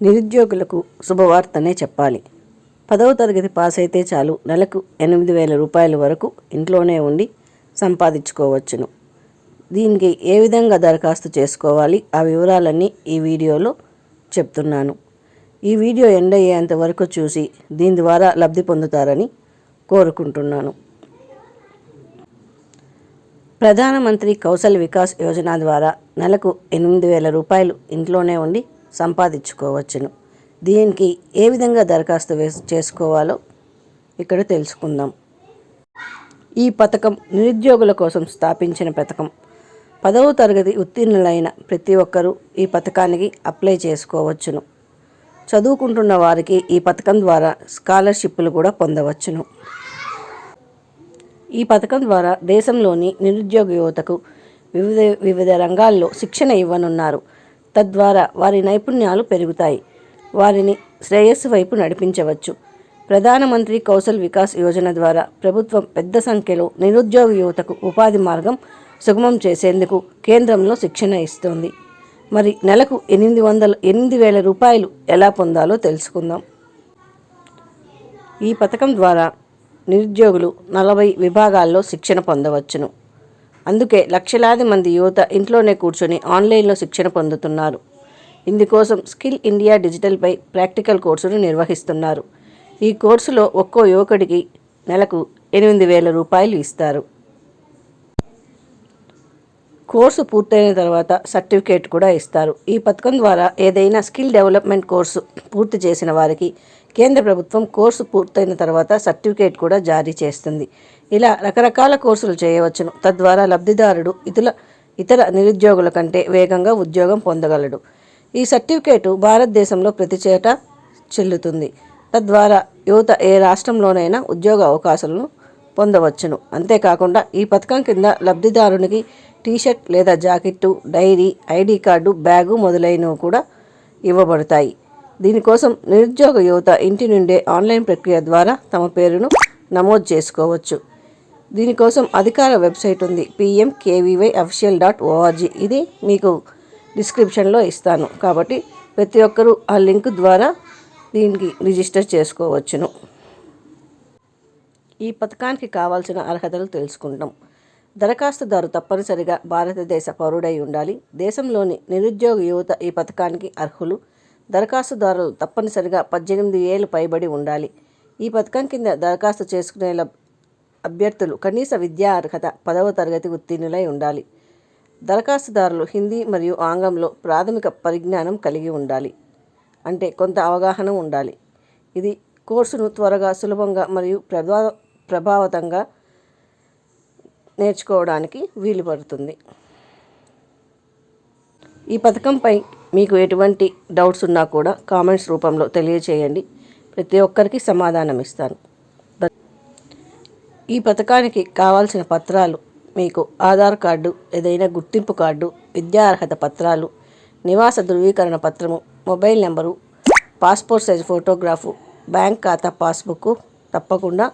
నిరుద్యోగులకు శుభవార్తనే చెప్పాలి. పదవ తరగతి పాస్ అయితే చాలు. నెలకు ఎనిమిది వేల రూపాయల వరకు ఇంట్లోనే ఉండి సంపాదించుకోవచ్చును. దీనికి ఏ విధంగా దరఖాస్తు చేసుకోవాలి? ఆ వివరాలన్నీ ఈ వీడియోలో చెప్తున్నాను. ఈ వీడియో ఎండ్ అయ్యేంత వరకు చూసి దీని ద్వారా లబ్ధి పొందుతారని కోరుకుంటున్నాను. ప్రధానమంత్రి కౌశల్ వికాస్ యోజన ద్వారా నెలకు ఎనిమిది వేల రూపాయలు ఇంట్లోనే ఉండి సంపాదించుకోవచ్చును. దీనికి ఏ విధంగా దరఖాస్తు వేస్ చేసుకోవాలో ఇక్కడ తెలుసుకుందాం. ఈ పథకం నిరుద్యోగుల కోసం స్థాపించిన పథకం. పదవ తరగతి ఉత్తీర్ణులైన ప్రతి ఒక్కరూ ఈ పథకానికి అప్లై చేసుకోవచ్చును. చదువుకుంటున్న వారికి ఈ పథకం ద్వారా స్కాలర్షిప్లు కూడా పొందవచ్చును. ఈ పథకం ద్వారా దేశంలోని నిరుద్యోగ యువతకు వివిధ వివిధ రంగాల్లో శిక్షణ ఇవ్వనున్నారు. తద్వారా వారి నైపుణ్యాలు పెరుగుతాయి. వారిని శ్రేయస్సు వైపు నడిపించవచ్చు. ప్రధానమంత్రి కౌశల్ వికాస్ యోజన ద్వారా ప్రభుత్వం పెద్ద సంఖ్యలో నిరుద్యోగ యువతకు ఉపాధి మార్గం సుగమం చేసేందుకు కేంద్రంలో శిక్షణ ఇస్తోంది. మరి నెలకు ఎనిమిది వందల ఎనిమిది వేల రూపాయలు ఎలా పొందాలో తెలుసుకుందాం. ఈ పథకం ద్వారా నిరుద్యోగులు నలభై విభాగాల్లో శిక్షణ పొందవచ్చును. అందుకే లక్షలాది మంది యువత ఇంట్లోనే కూర్చొని ఆన్లైన్లో శిక్షణ పొందుతున్నారు. ఇందుకోసం స్కిల్ ఇండియా డిజిటల్పై ప్రాక్టికల్ కోర్సును నిర్వహిస్తున్నారు. ఈ కోర్సులో ఒక్కో యువకుడికి నెలకు ఎనిమిది వేల రూపాయలు ఇస్తారు. కోర్సు పూర్తయిన తర్వాత సర్టిఫికేట్ కూడా ఇస్తారు. ఈ పథకం ద్వారా ఏదైనా స్కిల్ డెవలప్మెంట్ కోర్సు పూర్తి చేసిన వారికి కేంద్ర ప్రభుత్వం కోర్సు పూర్తయిన తర్వాత సర్టిఫికేట్ కూడా జారీ చేస్తుంది. ఇలా రకరకాల కోర్సులు చేయవచ్చును. తద్వారా లబ్ధిదారుడు ఇతర ఇతర నిరుద్యోగుల కంటే వేగంగా ఉద్యోగం పొందగలడు. ఈ సర్టిఫికేటు భారతదేశంలో ప్రతి చేట చెల్లుతుంది. తద్వారా యువత ఏ రాష్ట్రంలోనైనా ఉద్యోగ అవకాశాలను పొందవచ్చును. అంతేకాకుండా ఈ పథకం కింద లబ్ధిదారునికి టీషర్ట్ లేదా jacket diary ID card bag మొదలైనవి కూడా ఇవ్వబడతాయి. దీనికోసం నిరుద్యోగ యువత ఇంటి నుండే ఆన్లైన్ ప్రక్రియ ద్వారా తమ పేరును నమోదు చేసుకోవచ్చు. దీనికోసం అధికార వెబ్సైట్ ఉంది. P M K V Y official dot O R G ఇది మీకు డిస్క్రిప్షన్లో ఇస్తాను. కాబట్టి ప్రతి ఒక్కరూ ఆ లింక్ ద్వారా దీనికి రిజిస్టర్ చేసుకోవచ్చును. ఈ పథకానికి కావాల్సిన అర్హతలు తెలుసుకుంటాం దరఖాస్తుదారు తప్పనిసరిగా భారతదేశ పౌరుడై ఉండాలి. దేశంలోని నిరుద్యోగ యువత ఈ పథకానికి అర్హులు. దరఖాస్తుదారులు తప్పనిసరిగా పద్దెనిమిది ఏళ్ళు పైబడి ఉండాలి. ఈ పథకం కింద దరఖాస్తు చేసుకునే అభ్యర్థులు కనీస విద్యా అర్హత పదవ తరగతి ఉత్తీర్ణులై ఉండాలి. దరఖాస్తుదారులు హిందీ మరియు ఆంగ్లంలో ప్రాథమిక పరిజ్ఞానం కలిగి ఉండాలి. అంటే కొంత అవగాహన ఉండాలి. ఇది కోర్సును త్వరగా సులభంగా మరియు ప్రభా ప్రభావతంగా నేర్చుకోవడానికి వీలు పడుతుంది. ఈ పథకంపై మీకు ఎటువంటి డౌట్స్ ఉన్నా కూడా కామెంట్స్ రూపంలో తెలియచేయండి. ప్రతి ఒక్కరికి సమాధానం ఇస్తాను. ఈ పథకానికి కావాల్సిన పత్రాలు మీకు ఆధార్ కార్డు ఏదైనా గుర్తింపు కార్డు విద్యా అర్హత పత్రాలు నివాస ధృవీకరణ పత్రము mobile number passport size photograph bank ఖాతా పాస్బుక్ తప్పకుండా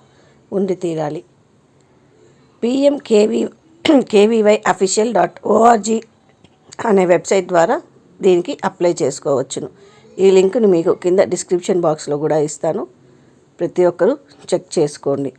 ఉండి తీరాలి P M K V K V Y official dot O R G అనే వెబ్సైట్ ద్వారా దీనికి అప్లై చేసుకోవచ్చును. ఈ లింక్ను మీకు కింద డిస్క్రిప్షన్ బాక్స్లో కూడా ఇస్తాను. ప్రతి ఒక్కరూ చెక్ చేసుకోండి.